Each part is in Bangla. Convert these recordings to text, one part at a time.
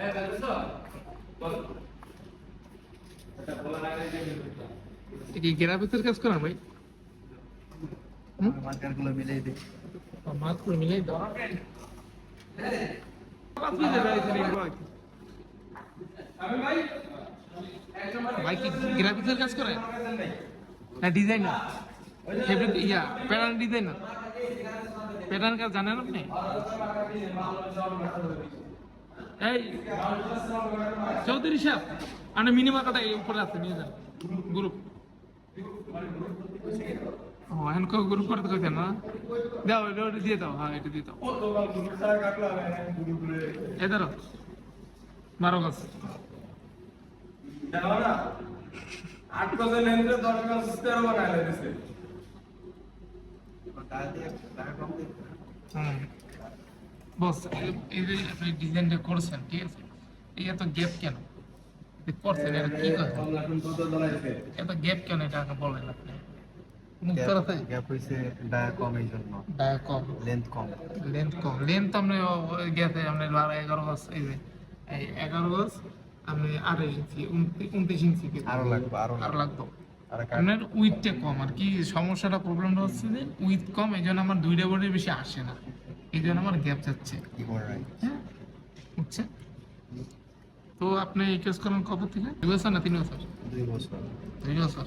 এটা কি করা ভাই মার্কারগুলো মিলিয়ে দিই করে মিলাই দাও আপনি যে রয়েছেন এই ভাই ভাই কি গ্রাফিক্সের কাজ করে না ডিজাইনার। ডিজাইনার জানেন আপনি? এই চৌধুরী সাহেব আপনি মিনিমাম কাটা এই উপরে আছে নিয়ে যান গ্রুপ ও এখন গ্রুপ করতে কইতেন না? দাও এটা ওটা দিয়ে দাও হ্যাঁ এটা দিয়ে দাও। এ ধরো বারো গাছ আট লেন্সে দশ তেরো বানাইলে দিছে। টাকা বস এই যে আপনি ডিজাইনটা করছেন ঠিক আছে? এই এত গ্যাপ কেন? করছেন এটা কি কথা? এত গ্যাপ কেন এটা আগে বলেন আপনি? গ্যাপ হইছে ডায়া কম এই জন্য। ডায়া কম। লেন্থ কম। লেন্থ কম লেন্থ আপনি গেছে আপনি বারো এগারো গজ এই যে এই এগারো গজ আপনি আড়াই ইঞ্চি উনত্রিশ ইঞ্চি আরও লাগবে আরও আরও লাগতো আপনার উইথটা কম আর কি সমস্যাটা প্রবলেমটা হচ্ছে যে উইথ কম এই জন্য আমার দুইটা বোর্ডের বেশি আসে না। এই জন্য আমার গ্যাপ যাচ্ছে। হ্যাঁ বুঝছে তো আপনি এই কেস করেন কবে থেকে? দুই বছর না তিন বছর? দুই বছর। দুই বছর।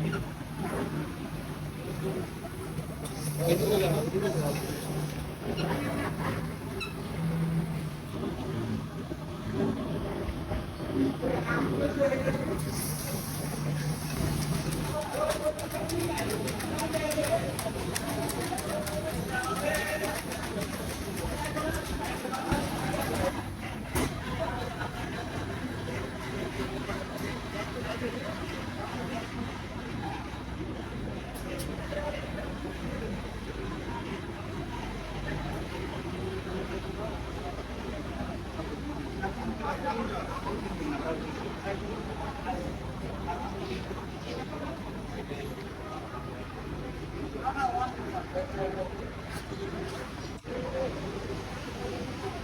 Thank you. বাইরে গার্মেন্টস বাইরে লেগে মডেল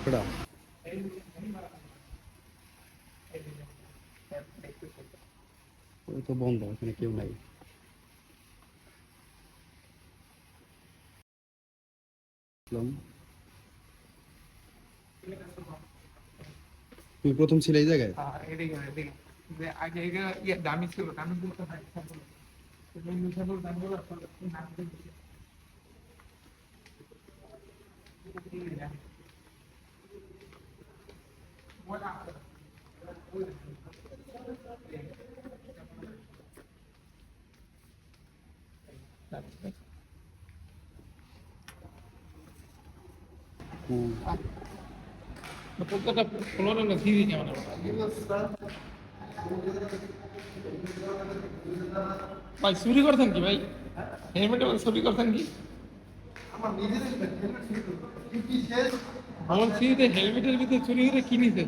এটা ওই তো বন্ধ এখানে কেউ নাই তুমি প্রথম ছিলে এই জায়গায় এদিকে এদিকে যে আগে এগুলো ইয়ে দামি ছিল দামি বলতে হয় স্যাম্পল ফ্লোরে না সিঁড়ি কেমন ভাই, চুরি করতেন কি ভাই? হেলমেটে চুরি করতেন কি? আমার সিঁড়িতে হেলমেটের ভিতরে চুরি করে কিনেছে